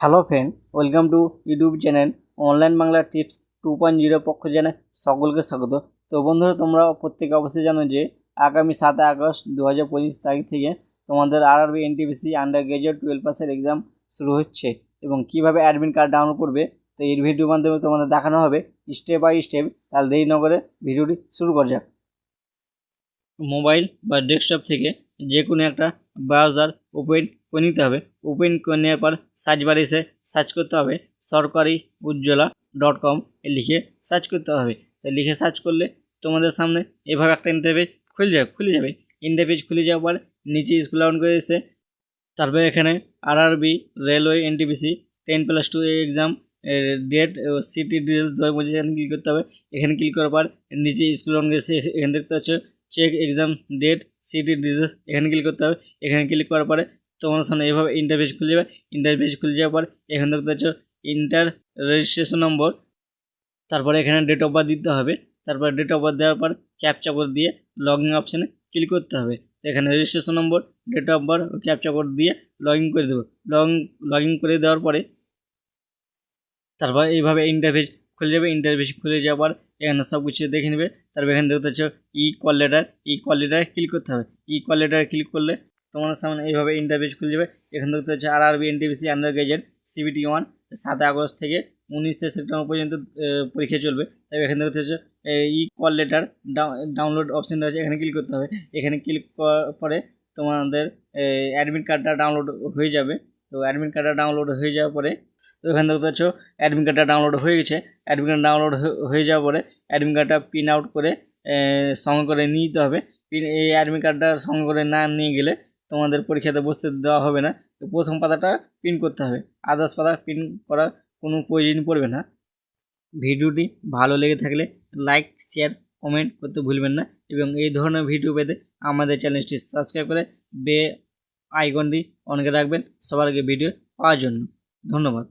Hello friend welcome to YouTube channel online Bangla tips two point zero পক্ষ জানায় সকলকে স্বাগত। তো বন্ধুরা, তোমরা প্রত্যেকে অবশ্যই জানো যে আগামী সাত আগস্ট দু হাজার পঁচিশ তারিখ থেকে তোমাদের RRB NTPC undergraduate twelve পাসের এক্সাম শুরু হচ্ছে এবং কীভাবে অ্যাডমিট কার্ড ডাউনলোড করবে, তো এই ভিডিওর মাধ্যমে তোমাদের দেখানো হবে। স্টেপ বাই স্টেপ তাহলে দেরি না ভিডিওটি শুরু করা যাক। মোবাইল বা ডেস্কটপ থেকে যে কোনো একটা ব্রাউজার ওপেন করে নিতে হবে। ওপেন করে নেওয়ার পর সার্চ বারে এসে সার্চ করতে হবে। সরকারি উজ্জ্বলা ডট কম লিখে সার্চ করতে হবে। তো লিখে সার্চ করলে তোমাদের সামনে এভাবে একটা ইন্টারপেজ খুলে যাবে খুলে যাবে। ইন্টারপেজ খুলে যাওয়ার পর নিচে স্কুল ডাউন করে এসে তারপরে এখানে RRB railway NTPC ten plus two exam date city details দু হাজার পঁচিশ এখানে ক্লিক করতে হবে। এখানে ক্লিক করার পর নিচে স্কুল ডাউন করে এসে এখানে দেখতে পাচ্ছ check exam date city details এখানে ক্লিক করতে হবে। এখানে ক্লিক করার পরে তোমার সামনে এভাবে ইন্টারফেস খুলে যাবে ইন্টারফেস খুলে যাওয়ার পর এখানে দেখতে পাচ্ছ ইন্টার রেজিস্ট্রেশন নম্বর তারপরে এখানে ডেট অফ বার্থ দিতে হবে, তারপর ডেট অফ বার্থ দেওয়ার পর ক্যাপচা কোড দিয়ে লগ ইন অপশানে ক্লিক করতে হবে। এখানে registration number date of birth O captcha code দিয়ে লগ ইন করে দেবো। লগ লগ ইন করে দেওয়ার পরে তারপর এইভাবে ইন্টারফেস খুলে যাবে ইন্টারফেস খুলে যাওয়ার পর এখানে সব কিছু দেখে নেবে। তারপর এখানে দেখতে পাচ্ছ E call letter E call লেটারে click করতে হবে। ই কল লেটারে ক্লিক করলে তোমাদের সামনে এইভাবে ইন্টারভিউ খুলে যাবে এখান থেকে হচ্ছে RRB NTPC undergraduate CBT one সাত আগস্ট থেকে উনিশে সেপ্টেম্বর পর্যন্ত পরীক্ষা চলবে। তাই এখান থেকে হচ্ছে ই কল লেটার ডাউনলোড অপশানটা আছে এখানে ক্লিক করতে হবে। এখানে ক্লিক করার পরে তোমাদের অ্যাডমিট কার্ডটা ডাউনলোড হয়ে যাবে। তো অ্যাডমিট কার্ডটা ডাউনলোড হয়ে যাওয়ার পরে, তো এখান থেকে পাচ্ছ অ্যাডমিট কার্ডটা ডাউনলোড হয়ে গেছে। অ্যাডমিট কার্ড ডাউনলোড হয়ে যাওয়ার পরে অ্যাডমিট কার্ডটা প্রিন্ট আউট করে সঙ্গে করে নিয়ে যেতে হবে। এই অ্যাডমিট কার্ডটা সঙ্গে করে না নিয়ে গেলে তোমাদের পরীক্ষাতে বসতে দেওয়া হবে না। প্রথম পাতাটা প্রিন্ট করতে হবে। আদার্স পাতা প্রিন্ট করার কোনো প্রয়োজন পড়বে না। ভিডিওটি ভালো লেগে থাকলে লাইক শেয়ার কমেন্ট করতে ভুলবেন না এবং এই ধরনের ভিডিও পেতে আমাদের চ্যানেলটি সাবস্ক্রাইব করে বে আইকনটি অন করে রাখবেন সবার আগে ভিডিও পাওয়ার জন্য। ধন্যবাদ।